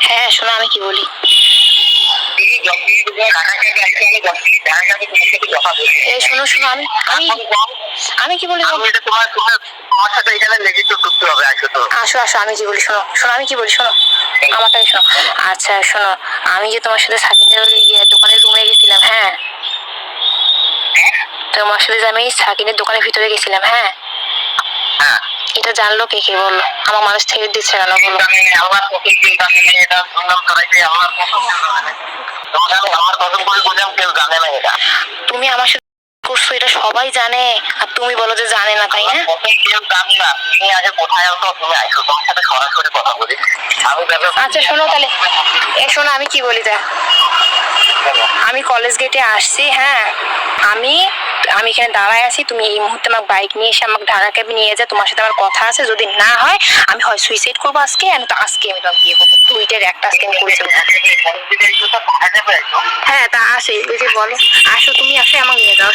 হ্যাঁ শোনো আমি কি বলি? শোনো শোনো আমি আমি আমি কি বলি আসো আসো আমি কি শোনো শোনো আমি কি বলি শোনো আমারটাই শোনো। আচ্ছা শোনো আমি যে তোমার সাথে সাকিনের ওই দোকানের রুমে গেছিলাম হ্যাঁ? তোমার সাথে যে আমি সাকিনের দোকানের ভিতরে গেছিলাম হ্যাঁ? হ্যাঁ। এটা জানলো কে কে বলল? আমার মানুষ ছেড়ে দিচ্ছে কেন আমার জানি এটা শুনলাম সবাই আমার জানে না। আমার প্রথম করে বুঝলাম কেউ জানে না এটা। তুমি আমার সাথে করছ এটা সবাই জানে আর তুমি বলো যে জানে না তাই না? কেউ জানি না তুমি আগে কোথায় তুমি তোমার সাথে সরাসরি কথা বলি। আমি আচ্ছা শোনো তাহলে। এ শোনো আমি কি বলি দেখ? আমি কলেজ গেটে আসছি হ্যাঁ। আমি আমি এখানে দাঁড়ায় আছি, তুমি এই মুহূর্তে আমার বাইক নিয়ে এসে আমাকে ঢাকা ক্যাবে নিয়ে যা তোমার সাথে আমার কথা আছে, যদি না হয়, আমি হয় সুইসাইড করব আজকে, আমি তো আজকে আমি তোমাকে বিয়ে করব। দুইটার একটা আজকে আমি করেছি। হ্যাঁ তা আসে ওই যে বলো, আসো, তুমি আসে, আমাকে নিয়ে যাও